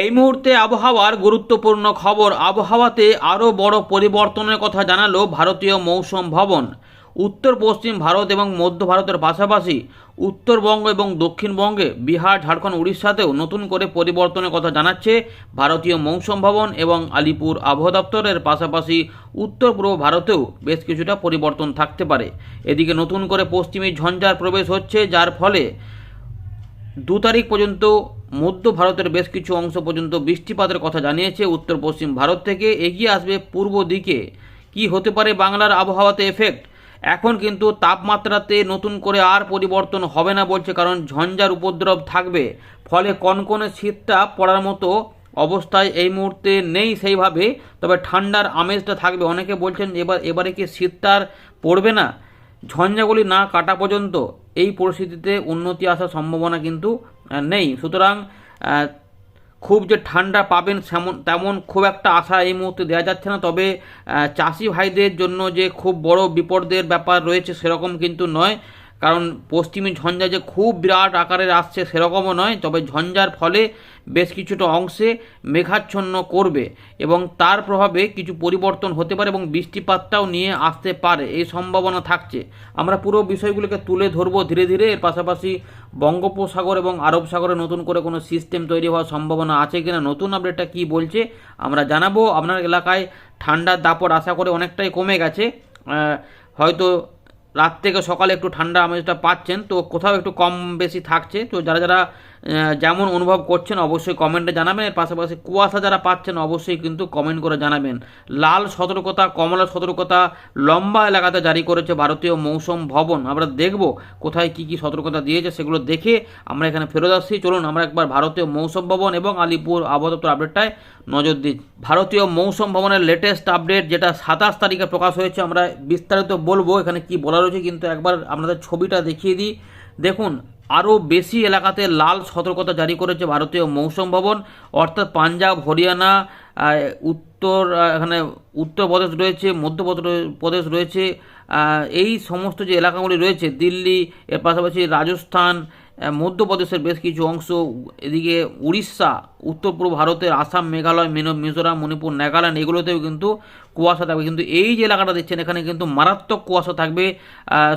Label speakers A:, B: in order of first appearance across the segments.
A: এই মুহূর্তে আবহাওয়ার গুরুত্বপূর্ণ খবর। আবহাওয়াতে আরও বড় পরিবর্তনের কথা জানালো ভারতীয় মৌসুম ভবন। উত্তর, পশ্চিম ভারত এবং মধ্য ভারতের পাশাপাশি উত্তরবঙ্গ এবং দক্ষিণবঙ্গে বিহার, ঝাড়খণ্ড, উড়িষ্যাতেও নতুন করে পরিবর্তনের কথা জানাচ্ছে ভারতীয় মৌসুম ভবন এবং আলিপুর আবহাওয়া দপ্তরের পাশাপাশি উত্তর পূর্ব ভারতেও বেশ কিছুটা পরিবর্তন থাকতে পারে। এদিকে নতুন করে পশ্চিমী ঝঞ্ঝার প্রবেশ হচ্ছে, যার ফলে দু তারিখ পর্যন্ত মধ্য ভারতের বেশ কিছু অংশ পর্যন্ত বৃষ্টিপাতের কথা জানিয়েছে উত্তর পশ্চিম ভারত থেকে। এগিয়ে আসবে পূর্ব দিকে। কি হতে পারে বাংলার আবহাওয়াতে এফেক্ট এখন কিন্তু তাপমাত্রাতে নতুন করে আর পরিবর্তন হবে না বলছে, কারণ ঝঞ্ঝার উপদ্রব থাকবে। ফলে কনকনে শীতটা পড়ার মতো অবস্থায় এই মুহূর্তে নেই সেইভাবে, তবে ঠান্ডার আমেজটা থাকবে। অনেকে বলছেন, এবার, এবারে কি শীতটা আর পড়বে না? ঝঞ্ঝাগুলি না কাটা পর্যন্ত এই পরিস্থিতিতে উন্নতি আসার সম্ভাবনা কিন্তু নেই। সুতরাং খুব যে ঠান্ডা পাবেন সেমন তেমন খুব একটা আশা এই মুহূর্তে দেওয়া যাচ্ছে না। তবে চাষি ভাইদের জন্য যে খুব বড় বিপদের ব্যাপার রয়েছে সেরকম কিন্তু নয়। কারণ পশ্চিমী ঝঞ্ঝা যে খুব বিরাট আকারের আসছে সেরকমও নয়, তবে ঝঞ্ঝার ফলে বেশ কিছুটা অংশে মেঘাচ্ছন্ন করবে এবং তার প্রভাবে কিছু পরিবর্তন হতে পারে এবং বৃষ্টিপাতটাও নিয়ে আসতে পারে, এই সম্ভাবনা থাকছে। আমরা পুরো বিষয়গুলোকে তুলে ধরবো ধীরে ধীরে, এর পাশাপাশি বঙ্গোপসাগর এবং আরব সাগরে নতুন করে কোনো সিস্টেম তৈরি হওয়ার সম্ভাবনা আছে কিনা, নতুন আপডেটটা কি বলছে, আমরা জানাব। আপনার এলাকায় ঠান্ডার দাপট আশা করে অনেকটাই কমে গেছে হয়তো রাত থেকে সকালে একটু ঠান্ডা আমেজটা পাচ্ছেন, তো কোথাও একটু কম বেশি থাকছে। তো যারা যারা যেমন অনুভব করছেন অবশ্যই কমেন্টে জানাবেন। এর পাশাপাশি কুয়াশা যারা পাচ্ছেন অবশ্যই কিন্তু কমেন্ট করে জানাবেন। লাল সতর্কতা, কমলা সতর্কতা লম্বা এলাকাতে জারি করেছে ভারতীয় মৌসুম ভবন। আমরা দেখব কোথায় কি কি সতর্কতা দিয়েছে, সেগুলো দেখে আমরা এখানে ফেরত আসছি। চলুন, আমরা একবার ভারতীয় মৌসুম ভবন এবং আলিপুর আবহাওয়া আপডেটটায় নজর দিই। ভারতীয় মৌসুম ভবনের লেটেস্ট আপডেট যেটা সাতাশ তারিখে প্রকাশ হয়েছে, আমরা বিস্তারিত বলব এখানে কি বলা রয়েছে, কিন্তু একবার আপনাদের ছবিটা দেখিয়ে দিই। দেখুন আরও বেশি এলাকাতে লাল সতর্কতা জারি করেছে ভারতীয় মৌসুম ভবন, অর্থাৎ পাঞ্জাব, হরিয়ানা উত্তর এখানে উত্তরপ্রদেশ রয়েছে, মধ্যপ্রদেশ প্রদেশ রয়েছে এই সমস্ত যে এলাকাগুলি রয়েছে, দিল্লি, এর পাশাপাশি রাজস্থান মধ্যপ্রদেশের বেশ কিছু অংশ, এদিকে উড়িষ্যা, উত্তর পূর্ব ভারতের আসাম, মেঘালয় মিজোরাম, মণিপুর, নাগাল্যান্ড, এগুলোতেও কিন্তু কুয়াশা থাকবে। কিন্তু এই যে এলাকাটা দেখছেন, এখানে কিন্তু মারাত্মক কুয়াশা থাকবে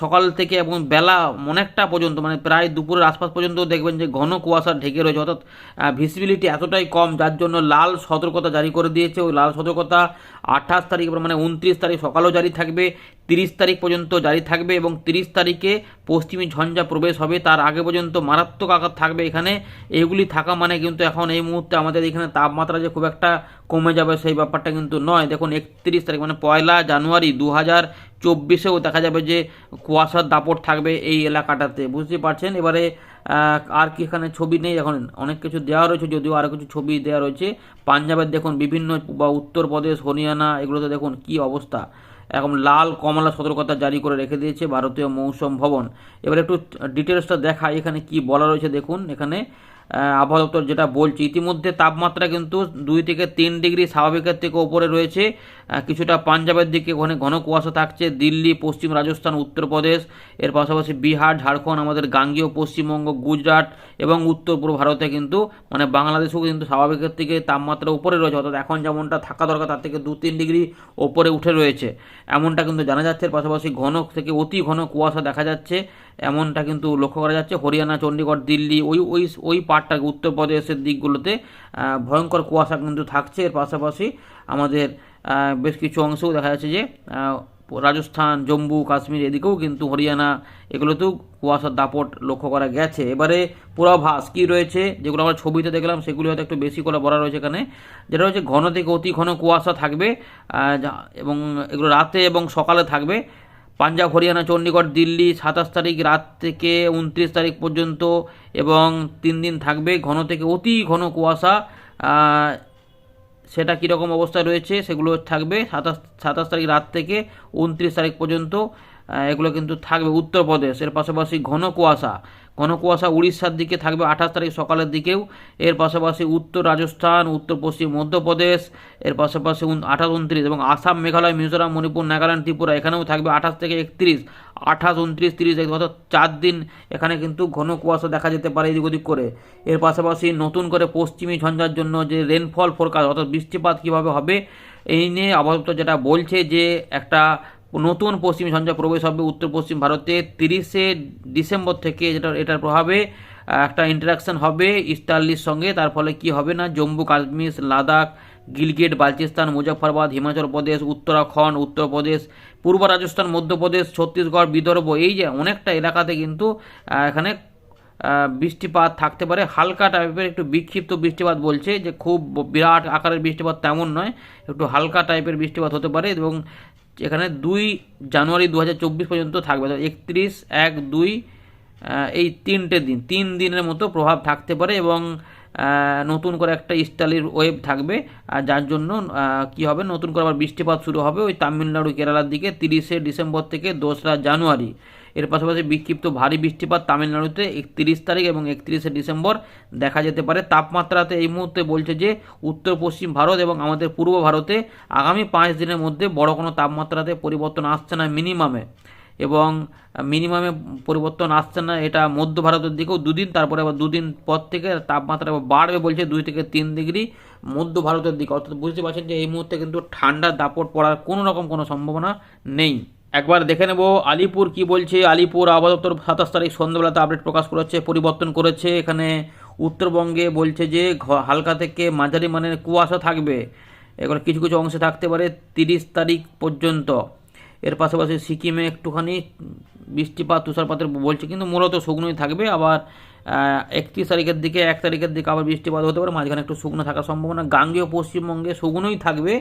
A: সকাল থেকে এবং বেলা অনেকটা পর্যন্ত মানে প্রায় দুপুরের আশপাশ পর্যন্ত দেখবেন যে ঘন কুয়াশা ঢেকে রয়েছে। অর্থাৎ ভিজিবিলিটি এতটাই কম, যার জন্য লাল সতর্কতা জারি করে দিয়েছে। ওই লাল সতর্কতা আঠাশ তারিখ মানে উনত্রিশ তারিখ সকালেও জারি থাকবে, তিরিশ তারিখ পর্যন্ত জারি থাকবে এবং তিরিশ তারিখে পশ্চিমী ঝঞ্ঝা প্রবেশ হবে। তার আগে পর্যন্ত মারাত্মক আকার থাকবে এখানে। এগুলি থাকা মানে কিন্তু এখন এই মুহূর্তে আমাদের এখানে তাপমাত্রা যে খুব একটা কমে যাবে সেই ব্যাপারটা কিন্তু নয়। দেখুন একত্রিশ তারিখ মানে পয়লা জানুয়ারি দু হাজার চব্বিশেও দেখা যাবে যে কুয়াশার দাপট থাকবে এই এলাকাটাতে। বুঝতে পারছেন? এবারে আর কি এখানে ছবি নেই? এখন অনেক কিছু দেওয়া রয়েছে, যদিও আরও কিছু ছবি দেওয়া রয়েছে। পাঞ্জাবের দেখুন বিভিন্ন, বা উত্তরপ্রদেশ, হরিয়ানা, এগুলোতে দেখুন কি অবস্থা। এখন লাল কমলা সতর্কতা জারি করে রেখে দিয়েছে ভারতীয় মৌসুম ভবন। এবার একটু ডিটেলসটা দেখাই, এখানে কি বলা রয়েছে দেখুন, এখানে আবহাওয়া দপ্তর যেটা বলছে, ইতিমধ্যে তাপমাত্রা কিন্তু দুই থেকে তিন ডিগ্রি স্বাভাবিকের থেকে ওপরে রয়েছে। কিছুটা পাঞ্জাবের দিকে ওখানে ঘন কুয়াশা থাকছে। দিল্লি, পশ্চিম রাজস্থান, উত্তরপ্রদেশ, এর পাশাপাশি বিহার, ঝাড়খণ্ড, আমাদের গাঙ্গীয়, পশ্চিমবঙ্গ, গুজরাট এবং উত্তর পূর্ব ভারতে কিন্তু মানে বাংলাদেশেও কিন্তু স্বাভাবিকের থেকে তাপমাত্রা উপরে রয়েছে। অর্থাৎ এখন যেমনটা থাকা দরকার, তার থেকে দু তিন ডিগ্রি ওপরে উঠে রয়েছে। এমনটা কিন্তু জানা যাচ্ছে। এর পাশাপাশি ঘন থেকে অতি ঘন কুয়াশা দেখা যাচ্ছে। এমনটা কিন্তু লক্ষ্য করা যাচ্ছে। হরিয়ানা চণ্ডীগড় দিল্লি, ওই ওই ওই পার্টটা উত্তরপ্রদেশের দিকগুলোতে ভয়ঙ্কর কুয়াশা কিন্তু থাকছে। এর পাশাপাশি আমাদের বেশ কিছু অংশেও দেখা যাচ্ছে যে রাজস্থান, জম্মু, কাশ্মীর এদিকেও কিন্তু হরিয়ানা এগুলোতেও কুয়াশার দাপট লক্ষ্য করা গেছে। এবারে পূর্বাভাস কী রয়েছে? যেগুলো আমরা ছবিতে দেখলাম, সেগুলি হয়তো একটু বেশি করে বলা রয়েছে এখানে। যেটা হচ্ছে ঘন থেকে অতি ঘন কুয়াশা থাকবে এবং এগুলো রাতে এবং সকালে থাকবে। পাঞ্জাব, হরিয়ানা চণ্ডীগড় দিল্লি সাতাশ তারিখ রাত থেকে উনত্রিশ তারিখ পর্যন্ত এবং তিন দিন থাকবে। ঘন থেকে অতি ঘন কুয়াশা সেটা কীরকম অবস্থায় রয়েছে সেগুলো থাকবে সাতাশ সাতাশ তারিখ রাত থেকে উনত্রিশ তারিখ পর্যন্ত। এগুলো কিন্তু থাকবে উত্তরপ্রদেশ। এর পাশাপাশি ঘন কুয়াশা। ঘন কুয়াশা উড়িষ্যার দিকে থাকবে আঠাশ তারিখ সকালের দিকেও। এর পাশাপাশি উত্তর রাজস্থান, উত্তর পশ্চিম মধ্যপ্রদেশ, এর পাশাপাশি আঠাশ, উনত্রিশ এবং আসাম, মেঘালয়, মিজোরাম, মণিপুর, নাগাল্যান্ড, ত্রিপুরা এখানেও থাকবে আঠাশ থেকে একত্রিশ। আঠাশ, উনত্রিশ, তিরিশ অর্থাৎ চার দিন এখানে কিন্তু ঘন কুয়াশা দেখা যেতে পারে এদিক ওদিক করে। এর পাশাপাশি নতুন করে পশ্চিমী ঝঞ্ঝার জন্য যে রেনফল ফোরকাস্ট অর্থাৎ বৃষ্টিপাত কীভাবে হবে, এই নিয়ে আবহাওয়া যেটা বলছে যে একটা নতুন পশ্চিমী ঝঞ্ঝা প্রবেশ হবে উত্তর পশ্চিম ভারতে তিরিশে ডিসেম্বর থেকে যেটা এটার প্রভাবে একটা ইন্টারাকশন হবে ইস্টার্লির সঙ্গে। তার ফলে কি হবে না? জম্মু, কাশ্মীর, লাদাখ, গিলগিট, বালচিস্তান, মুজফ্ফরবাদ, হিমাচল প্রদেশ, উত্তরাখণ্ড, উত্তরপ্রদেশ, পূর্ব রাজস্থান, মধ্যপ্রদেশ, ছত্তিশগড়, বিদর্ভ, এই যে অনেকটা এলাকাতে কিন্তু এখানে বৃষ্টিপাত থাকতে পারে। হালকা টাইপের একটু বিক্ষিপ্ত বৃষ্টিপাত বলছে যে খুব বিরাট আকারের বৃষ্টিপাত তেমন নয়, একটু হালকা টাইপের বৃষ্টিপাত হতে পারে এবং এখানে দুই জানুয়ারি দু হাজার চব্বিশ পর্যন্ত থাকবে। একত্রিশ, এক, দুই এই তিনটে দিন। তিন দিনের মতো প্রভাব থাকতে পারে এবং নতুন করে একটা ইস্টালির ওয়েব থাকবে। আর যার জন্য কি হবে? নতুন করে আবার বৃষ্টিপাত শুরু হবে ওই তামিলনাড়ু, কেরালার দিকে তিরিশে ডিসেম্বর থেকে দোসরা জানুয়ারি। এর পাশাপাশি বিক্ষিপ্ত ভারী বৃষ্টিপাত তামিলনাড়ুতে একত্রিশ তারিখ এবং একত্রিশে ডিসেম্বর দেখা যেতে পারে। তাপমাত্রাতে এই মুহূর্তে বলছে যে উত্তর, পশ্চিম ভারত এবং আমাদের পূর্ব ভারতে আগামী পাঁচ দিনের মধ্যে বড় কোনো তাপমাত্রাতে পরিবর্তন আসছে না মিনিমামে এবং মিনিমামে পরিবর্তন আসছে না এটা মধ্য ভারতের দিকেও দুদিন, তারপরে আবার দুদিন পর থেকে তাপমাত্রা বাড়বে বলছে দুই থেকে তিন ডিগ্রি মধ্য ভারতের দিকে। অর্থাৎ বুঝতে পারছেন যে এই মুহূর্তে কিন্তু ঠান্ডার দাপট পড়ার কোনো রকম কোনো সম্ভাবনা নেই। একবার দেখে নেব, আলিপুর কি বলছে? আলিপুর আবহাওয়া দপ্তর সাতাশ তারিখ সন্ধ্যাবেলাতে আপডেট প্রকাশ করেছে, পরিবর্তন করেছে। এখানে উত্তরবঙ্গে বলছে যে হালকা থেকে মাঝারি মানের কুয়াশা থাকবে। এগুলো কিছু কিছু অংশে থাকতে পারে তিরিশ তারিখ পর্যন্ত। এর পাশাপাশি সিকিমে একটুখানি বৃষ্টিপাত, তুষারপাতের বলছে, কিন্তু মূলত শুকনোই থাকবে। আবার একত্রিশ তারিখের দিকে, এক তারিখের দিকে আবার বৃষ্টিপাত হতে পারে, মাঝখানে একটু শুকনো থাকার সম্ভাবনা। গাঙ্গেয় পশ্চিমবঙ্গে শুকনোই থাকবে।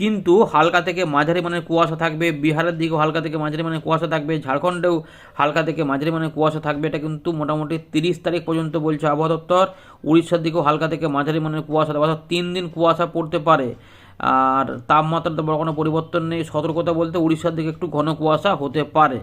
A: কিন্তু হালকা থেকে মাঝারি মানের কুয়াশা থাকবে, বিহারের দিকেও হালকা থেকে মাঝারি মানের কুয়াশা থাকবে, ঝাড়খণ্ডেও হালকা থেকে মাঝারি মানের কুয়াশা থাকবে। এটা কিন্তু মোটামুটি তিরিশ তারিখ পর্যন্ত বলছে আবহাওয়া দপ্তর। উড়িষ্যার দিকেও হালকা থেকে মাঝারি মানের কুয়াশা, অর্থাৎ তিন দিন কুয়াশা পড়তে পারে। আর তাপমাত্রাতে বড় কোনো পরিবর্তন নেই। সতর্কতা বলতে উড়িষ্যার দিকে একটু ঘন কুয়াশা হতে পারে।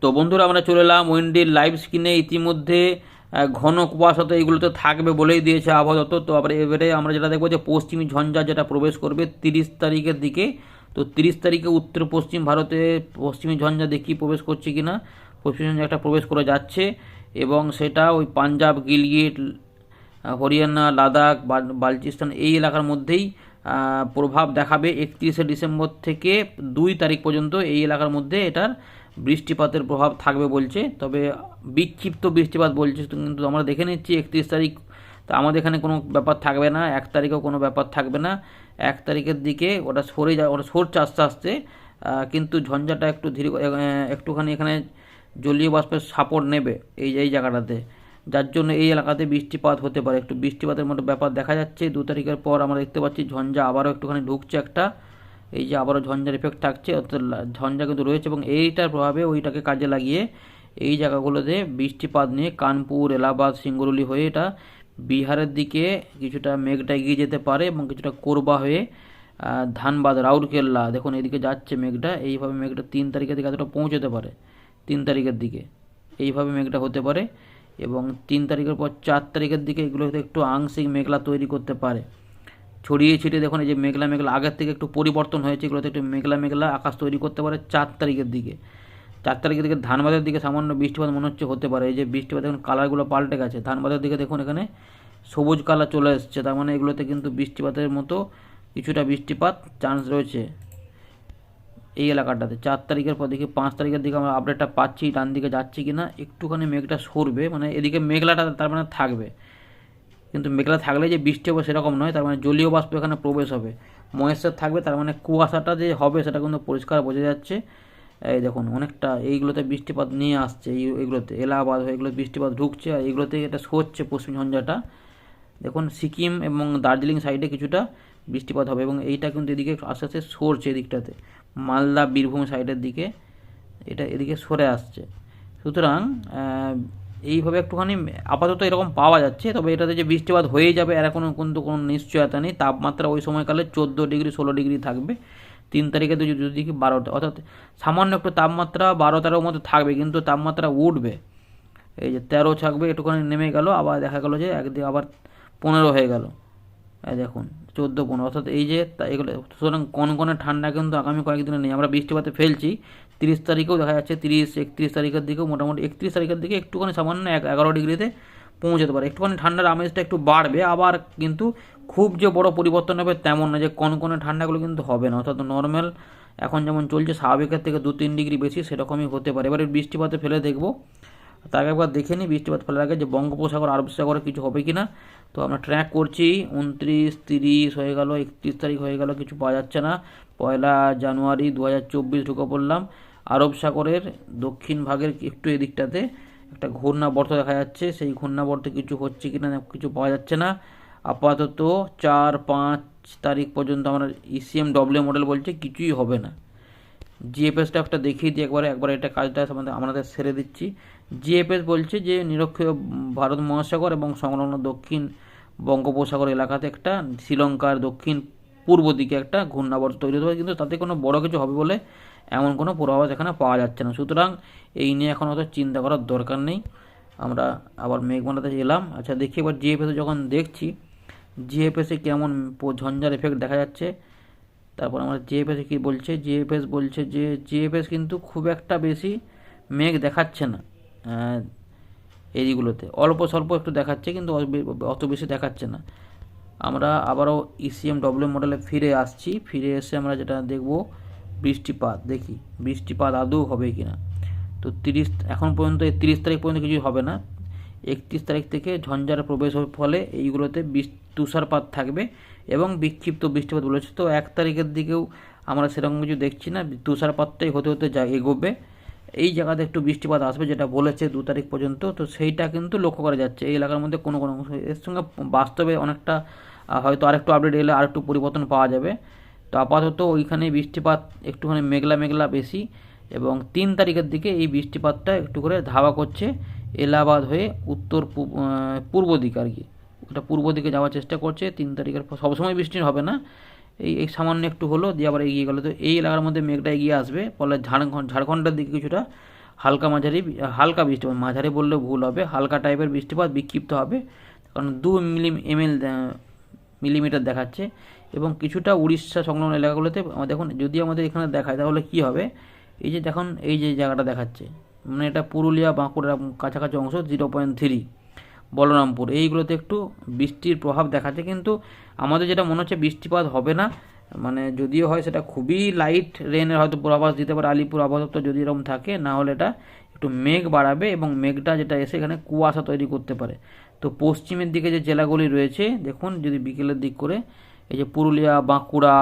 A: তো বন্ধুরা, আমরা চলে এলাম উইন্ডির লাইভ স্ক্রিনে ইতিমধ্যে ঘন কুয়াশা তো এইগুলোতে থাকবে বলেই দিয়েছে আবহাওয়া দপ্তর। তো আবার এবারে আমরা যেটা দেখব যে পশ্চিমী ঝঞ্ঝা যেটা প্রবেশ করবে তিরিশ তারিখের দিকে। তো তিরিশ তারিখে উত্তর পশ্চিম ভারতে পশ্চিমী ঝঞ্ঝা দেখি প্রবেশ করছে কি না পশ্চিমী ঝঞ্ঝা একটা প্রবেশ করে যাচ্ছে এবং সেটা ওই পাঞ্জাব, গিলগিট, হরিয়ানা, লাদাখ বালচিস্তান এই এলাকার মধ্যেই প্রভাব দেখাবে একত্রিশে ডিসেম্বর থেকে দুই তারিখ পর্যন্ত এই এলাকার মধ্যে এটার বৃষ্টিপাতের প্রভাব থাকবে বলছে, তবে বিক্ষিপ্ত বৃষ্টিপাত বলছে, কিন্তু আমরা দেখে নিচ্ছি একত্রিশ তারিখ, তো আমাদের এখানে কোনো ব্যাপার থাকবে না, এক তারিখেও কোনো ব্যাপার থাকবে না। এক তারিখের দিকে ওটা সরে যায়, ওটা সরছে আস্তে আস্তে কিন্তু ঝঞ্ঝাটা একটু ধীরে একটুখানি এখানে জলীয় বাষ্পের সাপোর্ট নেবে এই এই জায়গাটাতে। যার জন্য এই এলাকাতে বৃষ্টিপাত হতে পারে। একটু বৃষ্টিপাতের মতো ব্যাপার দেখা যাচ্ছে। দু তারিখের পর আমরা দেখতে পাচ্ছি ঝঞ্ঝা আবারও একটুখানি ঢুকছে একটা। এই যে আবারও ঝঞ্ঝার এফেক্ট থাকছে, অর্থাৎ ঝঞ্ঝা কিন্তু রয়েছে এবং এইটার প্রভাবে ওইটাকে কাজে লাগিয়ে এই জায়গাগুলোতে বৃষ্টিপাত নিয়ে কানপুর, এলাহাবাদ, সিঙ্গুরুলি হয়ে এটা বিহারের দিকে কিছুটা মেঘটা এগিয়ে যেতে পারে এবং কিছুটা কোরবা হয়ে ধানবাদ, রাউরকেল্লা, দেখুন এদিকে যাচ্ছে মেঘটা, এইভাবে মেঘটা তিন তারিখের দিকে এতটা পৌঁছতে পারে, তিন তারিখের দিকে। এইভাবে মেঘটা হতে পারে এবং তিন তারিখের পর চার তারিখের দিকে এগুলো একটু আংশিক মেঘলা তৈরি করতে পারে। ছড়িয়ে ছিটিয়ে দেখুন, এই যে মেঘলা মেঘলা, আগের থেকে একটু পরিবর্তন হয়েছে, এগুলোতে একটু মেঘলা মেঘলা আকাশ তৈরি করতে পারে চার তারিখের দিকে। চার তারিখের দিকে ধানবাদের দিকে সামান্য বৃষ্টিপাত মনে হচ্ছে হতে পারে, এই যে বৃষ্টিপাত দেখুন কালারগুলো পাল্টে গেছে। ধানবাদের দিকে দেখুন, এখানে সবুজ কালার চলে এসছে, তার মানে এগুলোতে কিন্তু বৃষ্টিপাতের মতো কিছুটা বৃষ্টিপাত চান্স রয়েছে এই এলাকাটাতে। চার তারিখের পর দেখি, পাঁচ তারিখের দিকে আমরা আপডেটটা পাচ্ছি ডান দিকে যাচ্ছি কি না একটুখানি মেঘটা সরবে মানে এদিকে মেঘলাটা তার মানে থাকবে। কিন্তু মেঘলা থাকলে যে বৃষ্টি হবে সেরকম নয়, তার মানে জলীয় বাষ্প এখানে প্রবেশ হবে। ময়েশ্চার থাকবে, তার মানে কুয়াশাটা যে হবে সেটা কিন্তু পরিষ্কার বোঝা যাচ্ছে। এই দেখুন, অনেকটা এইগুলোতে বৃষ্টিপাত নিয়ে আসছে, এই এইগুলোতে এলাহাবাদ এগুলো বৃষ্টিপাত ঢুকছে আর এইগুলোতে এটা সরছে পশ্চিম ঝঞ্ঝাটা। দেখুন, সিকিম এবং দার্জিলিং সাইডে কিছুটা বৃষ্টিপাত হবে এবং এইটা কিন্তু এদিকে আস্তে আস্তে সরছে এদিকটাতে। মালদা, বীরভূম সাইডের দিকে এটা এদিকে সরে আসছে। সুতরাং এইভাবে একটুখানি আপাতত এরকম পাওয়া যাচ্ছে, তবে এটাতে যে বৃষ্টিপাত হয়ে যাবে, এর এখনও কিন্তু কোনো নিশ্চয়তা নেই। তাপমাত্রা ওই সময়কালে চোদ্দ ডিগ্রি, ষোলো ডিগ্রি থাকবে। তিন তারিখে তো যদি বারোটা, অর্থাৎ সামান্য একটু তাপমাত্রা বারো তেরোর মতো থাকবে, কিন্তু তাপমাত্রা উঠবে। এই যে তেরো থাকবে একটুখানি নেমে গেল, আবার দেখা গেলো যে একদিকে আবার পনেরো হয়ে গেল। দেখুন। চোদ্দ, পনেরো, অর্থাৎ এই যে এগুলো, সুতরাং কনকনে ঠান্ডা কিন্তু আগামী কয়েকদিনে নেই। আমরা বৃষ্টিপাতে ফেলছি, তিরিশ তারিখেও দেখা যাচ্ছে তিরিশ, একত্রিশ তারিখের দিকেও মোটামুটি একত্রিশ তারিখের দিকে একটুখানি সামান্য এক এগারো ডিগ্রিতে পৌঁছাতে পারে। একটুখানি ঠান্ডার আমেজটা একটু বাড়বে, আবার কিন্তু খুব যে বড় পরিবর্তন হবে তেমন না যে কনকনে ঠান্ডাগুলো কিন্তু হবে না। অর্থাৎ নর্মাল এখন যেমন চলছে, স্বাভাবিকের থেকে দু তিন ডিগ্রি বেশি সেরকমই হতে পারে। এবারে বৃষ্টিপাতে ফেলে দেখব। তার আগে একবার দেখে নিই বৃষ্টিপাত ফেলার আগে যে বঙ্গোপসাগর আরব সাগরে কিছু হবে কি না তো আমরা ট্র্যাক করছি, উনত্রিশ, তিরিশ হয়ে গেল, একত্রিশ তারিখ হয়ে গেল, কিছু পাওয়া যাচ্ছে না। পয়লা জানুয়ারি দু হাজার চব্বিশ ঢুকে পড়লাম। আরব সাগরের দক্ষিণ ভাগের একটু এদিকটাতে একটা ঘূর্ণাবর্ত দেখা যাচ্ছে। সেই ঘূর্ণাবর্তে কিছু হচ্ছে কি না কিছু পাওয়া যাচ্ছে না। আপাতত চার, পাঁচ তারিখ পর্যন্ত আমরা ইসিএম ডব্লিউ মডেল বলছে, কিছুই হবে না। জিএফএসটা একটা দেখিয়ে দিই একবারে, একবার এটা কাজটা আমাদের আমাদের সেরে দিচ্ছি। জিএফএস বলছে যে নিরক্ষীয় ভারত মহাসাগর এবং সংলগ্ন দক্ষিণ বঙ্গোপসাগর এলাকাতে একটা, শ্রীলঙ্কার দক্ষিণ পূর্ব দিকে একটা ঘূর্ণাবর্ত তৈরি হতে পারে, কিন্তু তাতে কোনো বড় কিছু হবে বলে এমন কোনো পূর্বাভাস এখানে পাওয়া যাচ্ছে না। সুতরাং এই নিয়ে এখন অত চিন্তা করার দরকার নেই। আমরা আবার মেঘমালাতে এলাম আচ্ছা দেখি এবার জিএফএসে যখন দেখছি, জিএফএসে কেমন ঝঞ্ঝার এফেক্ট দেখা যাচ্ছে? তারপর আমরা জিএফএস কী বলছে? জিএফএস বলছে যে, জিএফএস কিন্তু খুব একটা বেশি মেঘ দেখাচ্ছে না। এইগুলোতে অল্প স্বল্প একটু দেখাচ্ছে, কিন্তু অত বেশি দেখাচ্ছে না। আমরা আবারও ইসিএম ডব্লিউ মডেলে ফিরে আসছি। ফিরে এসে আমরা যেটা দেখব, বৃষ্টিপাত। দেখি, বৃষ্টিপাত আদৌ হবে কি না তো তিরিশ, এখন পর্যন্ত এই তিরিশ তারিখ পর্যন্ত কিছু হবে না। একত্রিশ তারিখ থেকে ঝঞ্ঝার প্রবেশ ফলে এইগুলোতে তুষারপাত থাকবে এবং বিক্ষিপ্ত বৃষ্টিপাত বলেছে। তো এক তারিখের দিকেও আমরা সেরকম কিছু দেখছি না। তুষারপাতটাই হতে হতে যা এগোবে। এই জায়গাতে একটু বৃষ্টিপাত আসবে যেটা বলেছে দু তারিখ পর্যন্ত, তো সেইটা কিন্তু লক্ষ্য করা যাচ্ছে। এই এলাকার মধ্যে কোনো কোনো অংশ, এর সঙ্গে বাস্তবে অনেকটা হয়তো আরেকটু আপডেট এলে আরেকটু পরিবর্তন পাওয়া যাবে। তো আপাতত ওইখানে বৃষ্টিপাত একটুখানি মেঘলা মেঘলা বেশি এবং তিন তারিখের দিকে এই বৃষ্টিপাতটা একটু করে ধাওয়া করছে এলাহাবাদ হয়ে উত্তর পূর্ব দিকে আর কি। ওটা পূর্ব দিকে যাওয়ার চেষ্টা করছে, তিন তারিখের সবসময় বৃষ্টি হবে না। এই এই সামান্য একটু হলো, দিয়ে আবার এগিয়ে গেলো। তো এই এলাকার মধ্যে মেঘটা এগিয়ে আসবে, ফলে ঝাড়খণ্ড ঝাড়খণ্ডের দিকে কিছুটা হালকা মাঝারি হালকা বৃষ্টিপাত মাঝারি বললে ভুল হবে, হালকা টাইপের বৃষ্টিপাত বিক্ষিপ্ত হবে, কারণ দু মিলি এমএল মিলিমিটার দেখাচ্ছে। এবং কিছুটা উড়িষ্যা সংলগ্ন এলাকাগুলোতে দেখুন, যদি আমাদের এখানে দেখায়, তাহলে কি হবে? এই যে দেখুন, এই যে জায়গাটা দেখাচ্ছে। মানে এটা পুরুলিয়া বাঁকুড়ার কাছাকাছি অংশ জিরো পয়েন্ট থ্রি বলরামপুর। এইগুলোতে একটু বৃষ্টির প্রভাব দেখাচ্ছে, কিন্তু আমাদের যেটা মনে হচ্ছে বৃষ্টিপাত হবে না। মানে যদিও হয় সেটা খুবই লাইট রেনের হয়তো পূর্বাভাস দিতে পারে, আলিপুর আবহাওয়া যদি এরকম থাকে, না হলে এটা একটু মেঘ বাড়াবে এবং মেঘটা যেটা এসে এখানে কুয়াশা তৈরি করতে পারে। তো পশ্চিমের দিকে যে জেলাগুলি রয়েছে, দেখুন যদি বিকেলের দিক করে, এই যে পুরুলিয়া, বাঁকুড়া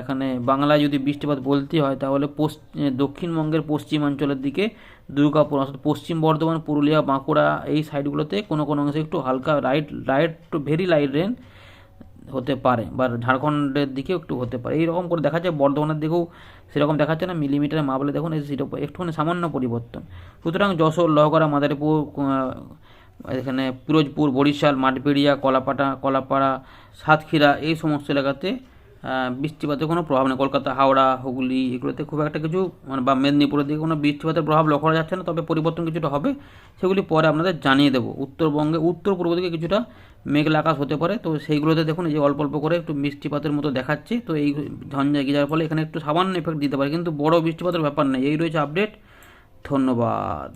A: এখানে বাংলায় যদি বৃষ্টিপাত বলতে হয়, তাহলে দক্ষিণবঙ্গের পশ্চিমাঞ্চলের দিকে দুর্গাপুর, অর্থাৎ পশ্চিম বর্ধমান, পুরুলিয়া, বাঁকুড়া এই সাইডগুলোতে কোনো কোনো অংশে একটু হালকা light light to very light rain হতে পারে বা ঝাড়খণ্ডের দিকেও একটু হতে পারে। এইরকম করে দেখা যায়, বর্ধমানের দিকেও সেরকম দেখাচ্ছে না। মিলিমিটারে মাপলে দেখুন এই একটুখানি সামান্য পরিবর্তন। সুতরাং যশোর, লহগড়া, মাদারীপুর এখানে পিরোজপুর, বরিশাল, মাঠবেড়িয়া কলাপাটা কলাপাড়া, সাতক্ষীরা এই সমস্ত এলাকাতে বৃষ্টিপাতের কোনো প্রভাব নেই। কলকাতা, হাওড়া, হুগলি এগুলোতে খুব একটা কিছু মানে বা মেদিনীপুরের দিকে কোনো বৃষ্টিপাতের প্রভাব লক্ষ্য করা যাচ্ছে না, তবে পরিবর্তন কিছুটা হবে, সেগুলি পরে আপনাদের জানিয়ে দেবো। উত্তরবঙ্গে উত্তর পূর্ব দিকে কিছুটা মেঘলা আকাশ হতে পারে, তো সেইগুলোতে দেখুন, এই যে অল্প অল্প করে একটু বৃষ্টিপাতের মতো দেখাচ্ছে, তো এই ঝঞ্ঝা যাওয়ার ফলে এখানে একটু সামান্য এফেক্ট দিতে পারে, কিন্তু বড় বৃষ্টিপাতের ব্যাপার নেই। এই রয়েছে আপডেট ধন্যবাদ।